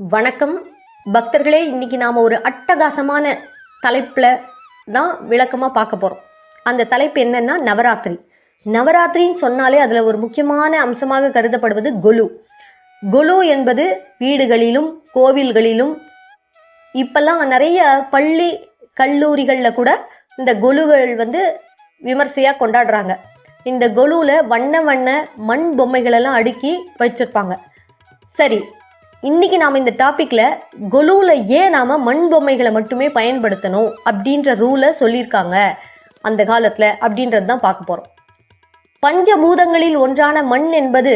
வணக்கம். பக்தர்களே இன்னைக்கு நாம் ஒரு அட்டகாசமான தலைப்பில் தான் விளக்கமாக பார்க்க போகிறோம் அந்த தலைப்பு என்னென்னா நவராத்திரி. நவராத்திரின்னு சொன்னாலே அதில் ஒரு முக்கியமான அம்சமாக கருதப்படுவது கொலு. கொலு என்பது வீடுகளிலும் கோவில்களிலும் இப்போல்லாம் நிறைய பள்ளி கல்லூரிகளில் கூட இந்த கொலுகள் வந்து விமர்சையாக கொண்டாடுறாங்க. இந்த கொலுவில் வண்ண வண்ண மண் பொம்மைகளெல்லாம் அடுக்கி வச்சுருப்பாங்க. சரி இன்றைக்கி நாம் இந்த டாப்பிக்கில் கொலுவில் ஏன் நாம் மண் பொம்மைகளை மட்டுமே பயன்படுத்தணும் அப்படின்ற ரூலை சொல்லியிருக்காங்க அந்த காலத்தில் அப்படின்றது தான் பார்க்க போகிறோம் பஞ்சபூதங்களில் ஒன்றான மண் என்பது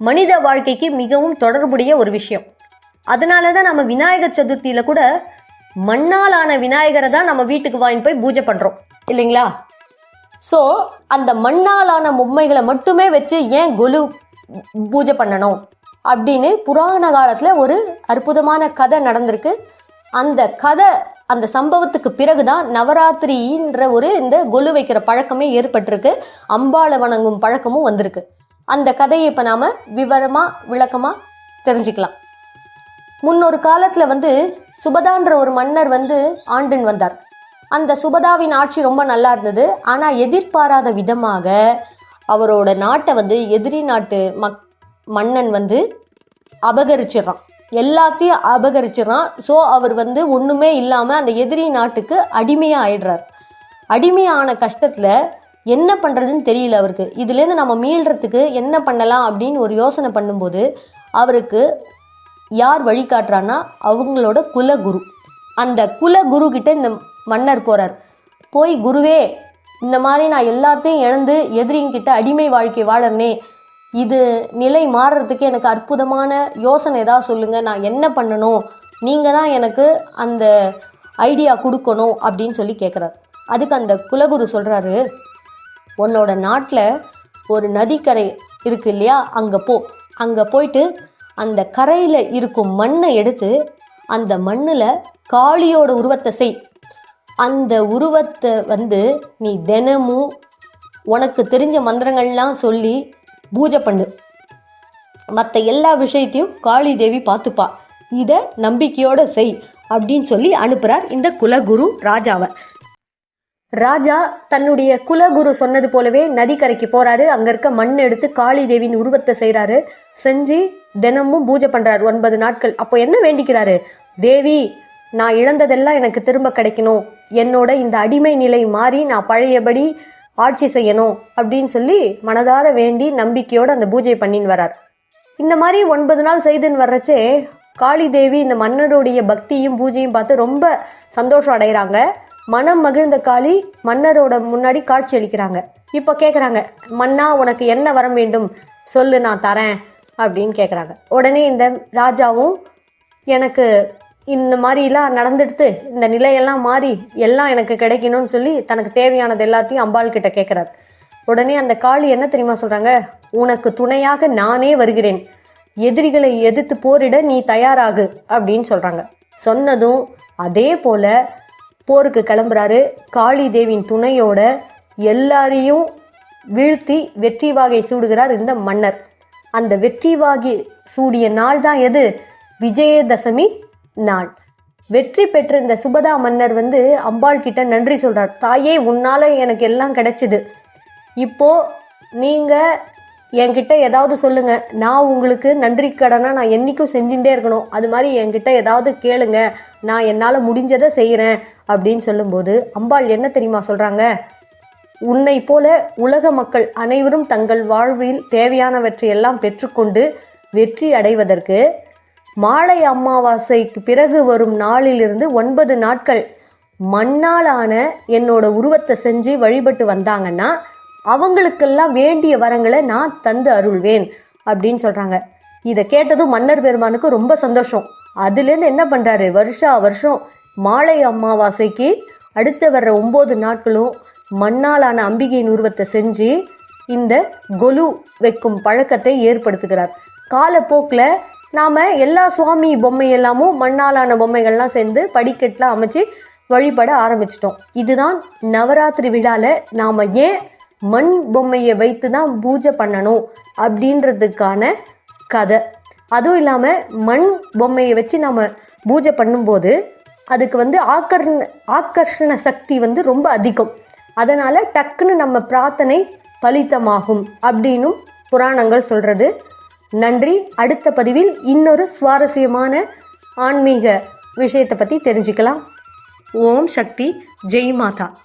மனித வாழ்க்கைக்கு மிகவும் தொடர்புடைய ஒரு விஷயம். அதனால தான் நம்ம விநாயகர் சதுர்த்தியில் கூட மண்ணால் ஆன விநாயகரை தான் நம்ம வீட்டுக்கு வாங்கி போய் பூஜை பண்ணுறோம் இல்லைங்களா? ஸோ அந்த மண்ணாலான பொம்மைகளை மட்டுமே வச்சு ஏன் கொலு பூஜை பண்ணணும்? அப்படின்னு புராண காலத்தில் ஒரு அற்புதமான கதை நடந்திருக்கு. அந்த கதை அந்த சம்பவத்துக்கு பிறகு தான் நவராத்திரின்ற ஒரு இந்த கொலு வைக்கிற பழக்கமே ஏற்பட்டிருக்கு. அம்பாளை வணங்கும் பழக்கமும் வந்திருக்கு. அந்த கதையை இப்போ நாம் விவரமாக விளக்கமாக தெரிஞ்சுக்கலாம். முன்னொரு காலத்தில் வந்து சுபதான்ற ஒரு மன்னர் வந்து ஆண்டின் வந்தார். அந்த சுபதாவின் ஆட்சி ரொம்ப நல்லா இருந்தது. ஆனால் எதிர்பாராத விதமாக அவரோட நாட்டை வந்து எதிரி நாட்டு மக் மன்னன் வந்து அபகரிச்சிடுறான். எல்லாத்தையும் அபகரிச்சிடறான். ஸோ அவர் வந்து ஒன்றுமே இல்லாமல் அந்த எதிரி நாட்டுக்கு அடிமையாக ஆயிடுறார். அடிமையான கஷ்டத்தில் என்ன பண்ணுறதுன்னு தெரியல அவருக்கு. இதுலேருந்து நம்ம மீள்றதுக்கு என்ன பண்ணலாம் அப்படின்னு ஒரு யோசனை பண்ணும்போது அவருக்கு யார் வழிகாட்டுறான்னா அவங்களோட குலகுரு. அந்த குலகுரு கிட்ட இந்த மன்னர் போகிறார் போய் குருவே இந்த மாதிரி நான் எல்லாத்தையும் இழந்து எதிரிங்கிட்ட அடிமை வாழ்க்கை வாழறனே இது நிலை மாறுறதுக்கு எனக்கு அற்புதமான யோசனை ஏதாவது சொல்லுங்கள் நான் என்ன பண்ணணும்? நீங்கள் தான் எனக்கு அந்த ஐடியா கொடுக்கணும் அப்படின்னு சொல்லி கேட்குறாரு அதுக்கு அந்த குலகுரு சொல்கிறாரு உன்னோட நாட்டில் ஒரு நதிக்கரை இருக்கு இல்லையா? அங்கே போ. அங்கே போயிட்டு அந்த கரையில் இருக்கும் மண்ணை எடுத்து அந்த மண்ணில் காளியோட உருவத்தை செய். அந்த உருவத்தை வந்து நீ தினமும் உனக்கு தெரிஞ்ச மந்திரங்கள்லாம் சொல்லி பூஜை பண்ணு மற்ற எல்லா விஷயத்தையும் காளி தேவி பார்த்துப்பா. இதை நம்பிக்கையோட செய் அப்படின்னு சொல்லி அனுப்புகிறார் இந்த குலகுரு ராஜாவை. ராஜா தன்னுடைய குலகுரு சொன்னது போலவே நதிக்கரைக்கு போறாரு. அங்க இருக்க மண் எடுத்து காளி தேவியின் உருவத்தை செய்கிறாரு செஞ்சு தினமும் பூஜை பண்றாரு ஒன்பது நாட்கள். அப்போ என்ன வேண்டிக்கிறாரு? தேவி நான் இழந்ததெல்லாம் எனக்கு திரும்ப கிடைக்கணும். என்னோட இந்த அடிமை நிலை மாறி நான் பழையபடி ஆட்சி செய்யணும் அப்படின்னு சொல்லி மனதார வேண்டி நம்பிக்கையோடு அந்த பூஜை பண்ணின்னு வரார். இந்த மாதிரி ஒன்பது நாள் செய்துன்னு வர்றச்சே காளி தேவி இந்த மன்னருடைய பக்தியும் பூஜையும் பார்த்து ரொம்ப சந்தோஷம் அடைகிறாங்க. மனம் மகிழ்ந்த காளி மன்னரோட முன்னாடி காட்சி அளிக்கிறாங்க. இப்போ கேட்குறாங்க மன்னா உனக்கு என்ன வரம் வேண்டும்? சொல்லு நான் தரேன். அப்படின்னு கேட்குறாங்க உடனே இந்த ராஜாவும் எனக்கு இந்த மாதிரிலாம் நடந்துடுத்து இந்த நிலையெல்லாம் மாறி எல்லாம் எனக்கு கிடைக்கணும்னு சொல்லி தனக்கு தேவையானது எல்லாத்தையும் அம்பாள் கிட்ட கேட்குறாரு உடனே அந்த காளி என்ன தெரியுமா சொல்கிறாங்க உனக்கு துணையாக நானே வருகிறேன். எதிரிகளை எதிர்த்து போரிட நீ தயாராகு அப்படின்னு சொல்கிறாங்க சொன்னதும் அதே போல் போருக்கு கிளம்புறாரு. காளி தேவியின் துணையோட எல்லாரையும் வீழ்த்தி வெற்றி வாகை சூடுகிறார் இந்த மன்னர். அந்த வெற்றி வாகி சூடிய நாள் தான் எது? விஜயதசமி நாள். வெற்றி பெற்றிருந்த சுபதா மன்னர் வந்து அம்பாள் கிட்ட நன்றி சொல்றார். தாயே உன்னால எனக்கு எல்லாம் கிடைச்சிது. இப்போ நீங்க என்கிட்ட ஏதாவது சொல்லுங்க. நான் உங்களுக்கு நன்றி கடனாக நான் என்னைக்கும் செஞ்சுட்டே இருக்கணும். அது மாதிரி என்கிட்ட ஏதாவது கேளுங்க. நான் என்னால் முடிஞ்சதை செய்கிறேன் அப்படின்னு சொல்லும்போது அம்பாள் என்ன தெரியுமா சொல்கிறாங்க உன்னை போல உலக மக்கள் அனைவரும் தங்கள் வாழ்வில் தேவையானவற்றை எல்லாம் பெற்றுக்கொண்டு வெற்றி அடைவதற்கு மாலை அமாவாசைக்கு பிறகு வரும் நாளிலிருந்து ஒன்பது நாட்கள் மண்ணாலான என்னோட உருவத்தை செஞ்சு வழிபட்டு வந்தாங்கன்னா அவங்களுக்கெல்லாம் வேண்டிய வரங்களை நான் தந்து அருள்வேன் அப்படின்னு சொல்கிறாங்க இதை கேட்டதும் மன்னர் பெருமானுக்கு ரொம்ப சந்தோஷம். அதுலேருந்து என்ன பண்ணுறாரு வருஷா வருஷம் மாலை அமாவாசைக்கு அடுத்து வர்ற ஒம்பது நாட்களும் மண்ணாலான அம்பிகையின் உருவத்தை செஞ்சு இந்த கொலு வைக்கும் பழக்கத்தை ஏற்படுத்துகிறார். காலப்போக்கில் நாம் எல்லா சுவாமி பொம்மை எல்லாமும் மண்ணாலான பொம்மைகள்லாம் சேர்ந்து படிக்கட்டில் அமைச்சு வழிபட ஆரம்பிச்சிட்டோம். இதுதான் நவராத்திரி விழாவில் நாம் ஏன் மண் பொம்மையை வைத்து தான் பூஜை பண்ணணும் அப்படின்றதுக்கான கதை. அதுவும் இல்லாமல் மண் பொம்மையை வச்சு நம்ம பூஜை பண்ணும்போது அதுக்கு வந்து ஆக்கர்ண ஆக்கர்ஷண சக்தி வந்து ரொம்ப அதிகம். அதனால் டக்குன்னு நம்ம பிரார்த்தனை பலித்தமாகும் அப்படின்னும் புராணங்கள் சொல்கிறது நன்றி. அடுத்த பதிவில் இன்னொரு சுவாரஸ்யமான ஆன்மீக விஷயத்தை பற்றி தெரிஞ்சுக்கலாம். ஓம் சக்தி. ஜெய் மாதா.